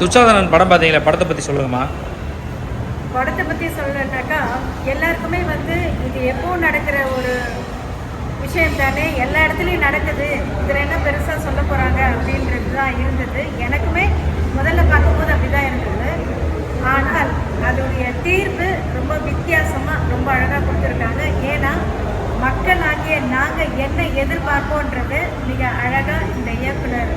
துச்சாதனன் படம் பார்த்தீங்களா? படத்தை பற்றி சொல்லுங்கம்மா. படத்தை பற்றி சொல்லணுன்னாக்கா எல்லாருக்குமே வந்து இது எப்போ நடக்கிற ஒரு விஷயம் தானே எல்லா இடத்துலையும் நடக்குது. இதில் என்ன பெருசாக சொல்ல போகிறாங்க அப்படின்றது தான் இருந்தது. எனக்குமே முதல்ல பார்க்கும்போது அப்படி தான் இருந்தது. ஆனால் அதோடைய தீர்வு ரொம்ப வித்தியாசமாக ரொம்ப அழகாக கொடுத்துருக்காங்க. ஏன்னா மக்களாகிய நாங்கள் என்ன எதிர்பார்ப்போன்றது மிக அழகாக இந்த இயக்குனர்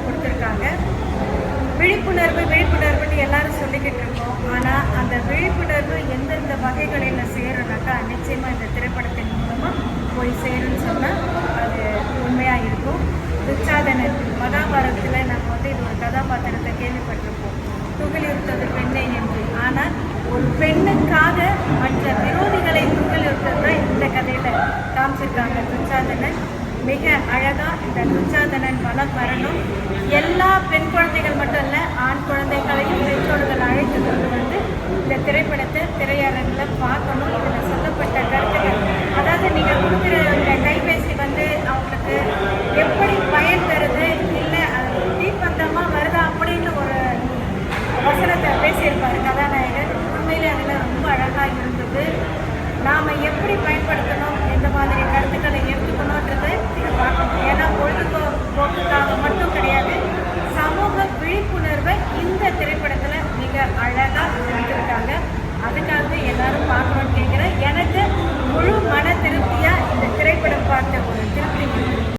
விழிப்புணர்வு விழிப்புணர்வுன்னு எல்லாரும் சொல்லிக்கிட்டு இருக்கோம். ஆனால் அந்த விழிப்புணர்வு எந்தெந்த வகைகளில் சேரும்னாக்கா நிச்சயமாக இந்த திரைப்படத்தின் மூலமாக போய் சேரும்னு சொன்னால் அது உண்மையாக இருக்கும். துச்சாதனன் மகாபாரதத்தில் நம்ம வந்து இது ஒரு கதாபாத்திரத்தை கேள்விப்பட்டிருப்போம். துகிலிருத்தது பெண்ணை என்று. ஆனால் ஒரு பெண்ணுக்காக மற்ற விரோத துகிலிருத்தது தான் இந்த கதையில் காமிச்சிருக்காங்க துச்சாதனன் மிக அழகா இந்த துச்சாதனன் வளம் வரணும். எல்லா பெண் குழந்தைகள் மட்டும் இல்ல ஆண் குழந்தைகளையும் பெற்றோர்கள் அழைத்து கொண்டு வந்து இந்த திரைப்படத்தை திரையரங்கில் பார்க்கணும்.